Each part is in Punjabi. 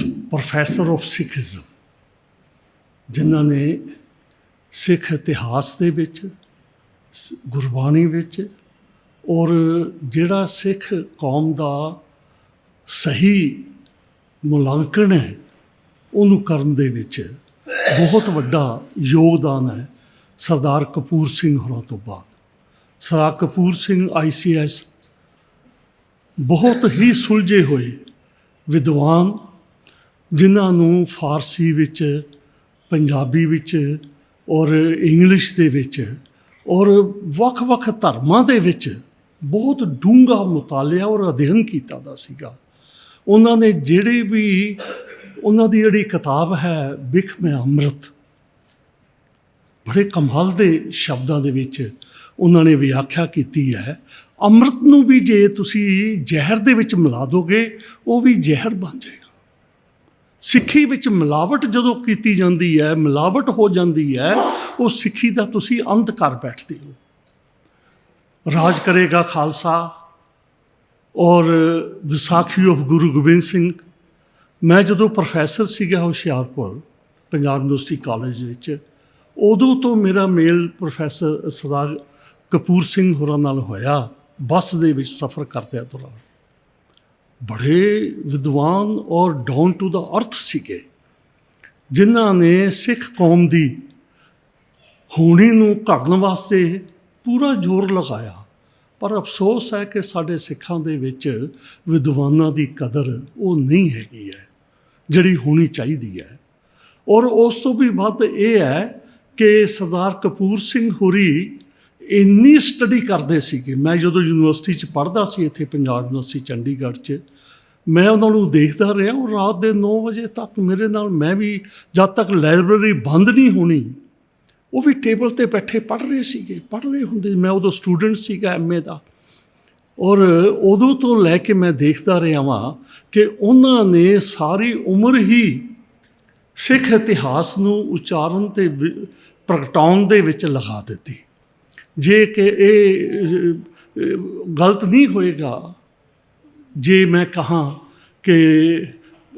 ਪ੍ਰੋਫੈਸਰ ਆਫ ਸਿੱਖੀਜ਼ਮ, ਜਿਨ੍ਹਾਂ ਨੇ ਸਿੱਖ ਇਤਿਹਾਸ ਦੇ ਵਿੱਚ, ਗੁਰਬਾਣੀ ਵਿੱਚ ਔਰ ਜਿਹੜਾ ਸਿੱਖ ਕੌਮ ਦਾ ਸਹੀ ਮੁਲਾਂਕਣ ਹੈ, ਉਹਨੂੰ ਕਰਨ ਦੇ ਵਿੱਚ ਬਹੁਤ ਵੱਡਾ ਯੋਗਦਾਨ ਹੈ ਸਰਦਾਰ ਕਪੂਰ ਸਿੰਘ ਹੋਰਾਂ ਤੋਂ ਬਾਅਦ। ਸਰਦਾਰ ਕਪੂਰ ਸਿੰਘ ਆਈਸੀਐਸ ਬਹੁਤ ਹੀ ਸੁਲਝੇ ਹੋਏ ਵਿਦਵਾਨ ਜਿਨ੍ਹਾਂ ਨੂੰ ਫਾਰਸੀ ਵਿੱਚ, ਪੰਜਾਬੀ ਵਿੱਚ ਔਰ ਇੰਗਲਿਸ਼ ਦੇ ਵਿੱਚ ਔਰ ਵੱਖ-ਵੱਖ ਧਰਮਾਂ ਦੇ ਵਿੱਚ ਬਹੁਤ ਡੂੰਘਾ ਮੁਤਾਲਿਆ ਔਰ ਅਧਿਐਨ ਕੀਤਾ ਦਾ ਸੀਗਾ। ਉਹਨਾਂ ਨੇ ਜਿਹੜੇ ਵੀ, ਉਹਨਾਂ ਦੀ ਜਿਹੜੀ ਕਿਤਾਬ ਹੈ, ਬਿਖ ਮੈਂ ਅੰਮ੍ਰਿਤ, ਬੜੇ ਕਮਾਲ ਦੇ ਸ਼ਬਦਾਂ ਦੇ ਵਿੱਚ ਉਹਨਾਂ ਨੇ ਵਿਆਖਿਆ ਕੀਤੀ ਹੈ। ਅੰਮ੍ਰਿਤ ਨੂੰ ਵੀ ਜੇ ਤੁਸੀਂ ਜ਼ਹਿਰ ਦੇ ਵਿੱਚ ਮਿਲਾ ਦੋਗੇ, ਉਹ ਵੀ ਜ਼ਹਿਰ ਬਣ ਜਾਏਗਾ। ਸਿੱਖੀ ਵਿੱਚ ਮਿਲਾਵਟ ਜਦੋਂ ਕੀਤੀ ਜਾਂਦੀ ਹੈ, ਮਿਲਾਵਟ ਹੋ ਜਾਂਦੀ ਹੈ, ਉਹ ਸਿੱਖੀ ਦਾ ਤੁਸੀਂ ਅੰਤ ਕਰ ਬੈਠਦੇ ਹੋ। ਰਾਜ ਕਰੇਗਾ ਖਾਲਸਾ ਔਰ ਵਿਸਾਖੀ ਆਫ ਗੁਰੂ ਗੋਬਿੰਦ ਸਿੰਘ। ਮੈਂ ਜਦੋਂ ਪ੍ਰੋਫੈਸਰ ਸੀਗਾ ਹੁਸ਼ਿਆਰਪੁਰ, ਪੰਜਾਬ ਯੂਨੀਵਰਸਿਟੀ ਕਾਲਜ ਵਿੱਚ, ਉਦੋਂ ਤੋਂ ਮੇਰਾ ਮੇਲ ਪ੍ਰੋਫੈਸਰ ਸਰਦਾਰ ਕਪੂਰ ਸਿੰਘ ਹੋਰਾਂ ਨਾਲ ਹੋਇਆ, ਬੱਸ ਦੇ ਵਿੱਚ ਸਫ਼ਰ ਕਰਦਿਆਂ ਦੌਰਾਨ। ਬੜੇ ਵਿਦਵਾਨ ਔਰ ਡਾਊਨ ਟੂ ਦਾ ਅਰਥ ਸੀਗੇ, ਜਿਨ੍ਹਾਂ ਨੇ ਸਿੱਖ ਕੌਮ ਦੀ ਹੋਣੀ ਨੂੰ ਘੜਨ ਵਾਸਤੇ ਪੂਰਾ ਜ਼ੋਰ ਲਗਾਇਆ। ਪਰ ਅਫਸੋਸ ਹੈ ਕਿ ਸਾਡੇ ਸਿੱਖਾਂ ਦੇ ਵਿੱਚ ਵਿਦਵਾਨਾਂ ਦੀ ਕਦਰ ਉਹ ਨਹੀਂ ਹੈਗੀ ਹੈ, ਜਿਹੜੀ ਹੋਣੀ ਚਾਹੀਦੀ ਹੈ। ਔਰ ਉਸ ਤੋਂ ਵੀ ਵੱਧ ਇਹ ਹੈ ਕਿ ਸਰਦਾਰ ਕਪੂਰ ਸਿੰਘ ਹੁਰੀ ਇੰਨੀ ਸਟੱਡੀ ਕਰਦੇ ਸੀਗੇ। ਮੈਂ ਜਦੋਂ ਯੂਨੀਵਰਸਿਟੀ 'ਚ ਪੜ੍ਹਦਾ ਸੀ ਇੱਥੇ ਪੰਜਾਬ ਯੂਨੀਵਰਸਿਟੀ ਚੰਡੀਗੜ੍ਹ 'ਚ, ਮੈਂ ਉਹਨਾਂ ਨੂੰ ਦੇਖਦਾ ਰਿਹਾ ਉਹ ਰਾਤ ਦੇ 9 ਵਜੇ ਤੱਕ ਮੇਰੇ ਨਾਲ ਮੈਂ ਵੀ ਜਦ ਤੱਕ ਲਾਇਬ੍ਰੇਰੀ ਬੰਦ ਨਹੀਂ ਹੋਣੀ, ਉਹ ਵੀ ਟੇਬਲ ਤੇ ਬੈਠੇ ਪੜ੍ਹ ਰਹੇ ਸੀਗੇ। ਪੜ੍ਹ ਰਹੇ ਹੁੰਦੇ ਮੈਂ ਉਦੋਂ ਸਟੂਡੈਂਟ ਸੀਗਾ ਐਮਏ ਦਾ। ਔਰ ਉਦੋਂ ਤੋਂ ਲੈ ਕੇ ਮੈਂ ਦੇਖਦਾ ਰਿਹਾ ਵਾਂ ਕਿ ਉਹਨਾਂ ਨੇ ਸਾਰੀ ਉਮਰ ਹੀ ਸਿੱਖ ਇਤਿਹਾਸ ਨੂੰ ਉਚਾਰਨ ਤੇ ਵਿ- ਪ੍ਰਗਟਾਉਣ ਦੇ ਵਿੱਚ ਲਗਾ ਦਿੱਤੀ। ਜੇ ਕਿ ਇਹ ਗਲਤ ਨਹੀਂ ਹੋਏਗਾ, ਜੇ ਮੈਂ ਕਹਾਂ ਕਿ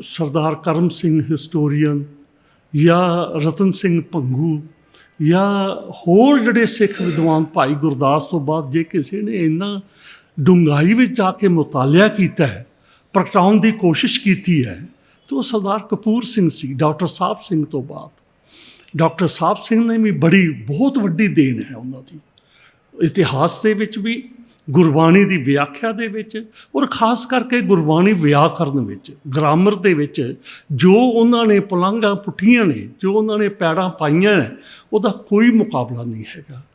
ਸਰਦਾਰ ਕਰਮ ਸਿੰਘ ਹਿਸਟੋਰੀਅਨ ਜਾਂ ਰਤਨ ਸਿੰਘ ਪੰਗੂ ਜਾਂ ਹੋਰ ਜਿਹੜੇ ਸਿੱਖ ਵਿਦਵਾਨ ਭਾਈ ਗੁਰਦਾਸ ਤੋਂ ਬਾਅਦ ਜੇ ਕਿਸੇ ਨੇ ਇੰਨਾ ਡੂੰਘਾਈ ਵਿੱਚ ਆ ਕੇ ਮੁਤਾਲਿਆ ਕੀਤਾ ਹੈ, ਪ੍ਰਗਟਾਉਣ ਦੀ ਕੋਸ਼ਿਸ਼ ਕੀਤੀ ਹੈ, ਤਾਂ ਉਹ ਸਰਦਾਰ ਕਪੂਰ ਸਿੰਘ ਸੀ, ਡਾਕਟਰ ਸਾਹਿਬ ਸਿੰਘ ਤੋਂ ਬਾਅਦ। ਡਾਕਟਰ ਸਾਹਿਬ ਸਿੰਘ ਨੇ ਵੀ ਬੜੀ, ਬਹੁਤ ਵੱਡੀ ਦੇਣ ਹੈ ਉਹਨਾਂ ਦੀ। ਇਤਿਹਾਸ ਦੇ ਵਿੱਚ ਵੀ, ਗੁਰਬਾਣੀ ਦੀ ਵਿਆਖਿਆ ਦੇ ਵਿੱਚ ਔਰ ਖਾਸ ਕਰਕੇ ਗੁਰਬਾਣੀ ਵਿਆਕਰਨ ਵਿੱਚ, ਗ੍ਰਾਮਰ ਦੇ ਵਿੱਚ ਜੋ ਉਹਨਾਂ ਨੇ ਪਲੰਘਾਂ ਪੁੱਠੀਆਂ ਨੇ, ਜੋ ਉਹਨਾਂ ਨੇ ਪੈੜਾਂ ਪਾਈਆਂ ਉਹਦਾ ਕੋਈ ਮੁਕਾਬਲਾ ਨਹੀਂ ਹੈਗਾ।